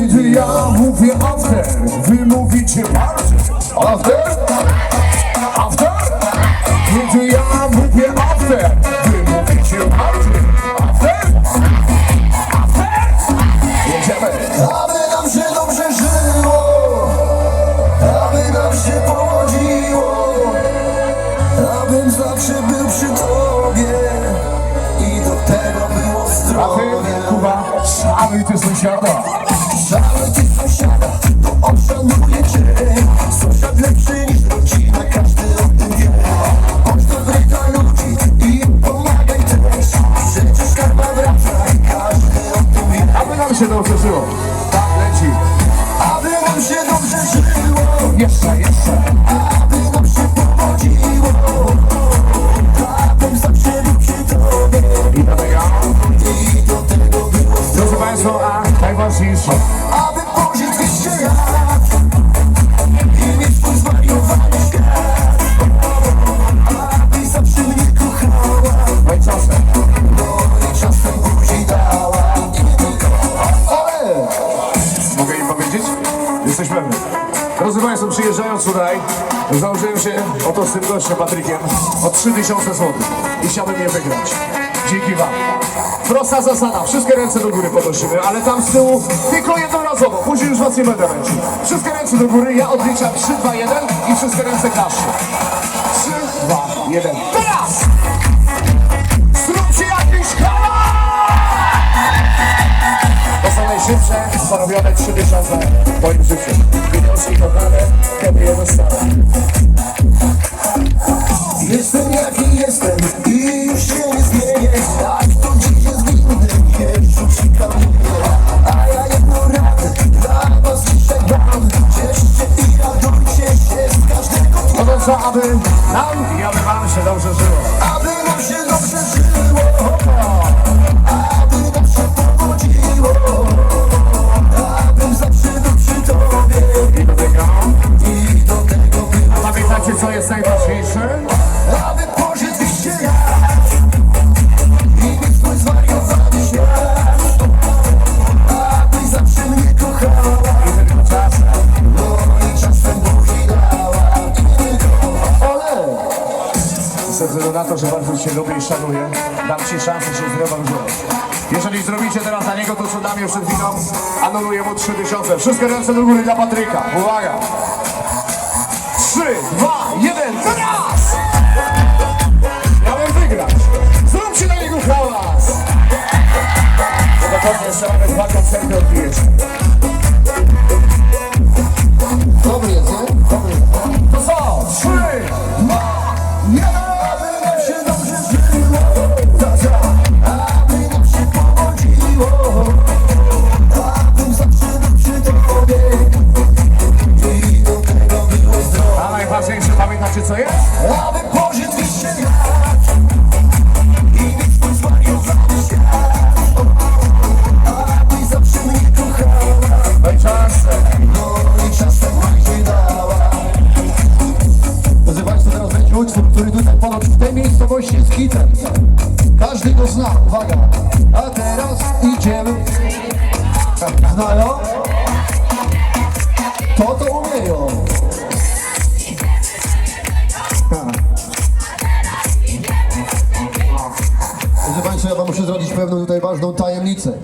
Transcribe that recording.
Kiedy ja mówię after, wy mówicie party After? After? Kiedy ja mówię after, wy mówicie party After? After? Jedziemy! Aby nam się dobrze żyło Aby nam się powodziło Abym zawsze był przy tobie I do tego było zdrowie Kuba, szanuj ty sąsiada Szanuj ty sąsiada, bo on szanuje cię Sąsiad lepszy niż rodzina, każdy o tym wie Bądź dobry dla ludzi i pomagaj też. Przecież karma wraca i każdy o tym wie Aby nam się dobrze żyło. Tak leci. Aby nam się dobrze żyło. Jeszcze, jeszcze. Aby najważniejsze Aby pożyć 200 lat I mieć swój zwariowany świat Aby zawsze mnie kochała. No i czasem No i czasem buzi dała. Ale Mogę im powiedzieć? Jesteś pewny. Drodzy Państwo, przyjeżdżając tutaj, założyłem się oto z tym gościem Patrykiem o 3000 zł i chciałbym je wygrać. Dzięki Wam. Prosta zasada, wszystkie ręce do góry podnosimy, ale tam z tyłu tylko jednorazowo, później już Was nie będę męczył. Wszystkie ręce do góry, ja odliczam 3, 2, 1 i wszystkie ręce klaszczą. 3, 2, 1, teraz! Zróbcie jakiś hałas! To są najszybsze zarobione 3000 w moim życiu. Pieniążki kochane, kiedy je dostałem. Jestem jaki jestem i i aby wam się dobrze żyło. Aby nam się dobrze żyło Aby się powodziło Abym zawsze był przy tobie I do tego. I do tego było Pamiętacie co jest najważniejsze? Aby pożyć 200 lat Ze względu na to, że bardzo Cię lubię i szanuję, dam Ci szansę się zrewanżować. Jeżeli zrobicie teraz dla niego to, co mnie przed chwilą, anuluję mu 3000. Wszystkie ręce do góry dla Patryka. Uwaga! 3, 2, 1, teraz! Miałem wygrać. Zróbcie dla niego hałas! Spokojnie, jeszcze mamy dwa koncerty odbijeć. Który tutaj ponoć w tej miejscowości jest hitem. Każdy go zna, uwaga. A teraz idziemy. Znają? To to Drodzy Państwo, ja Wam muszę zdradzić pewną tutaj ważną tajemnicę.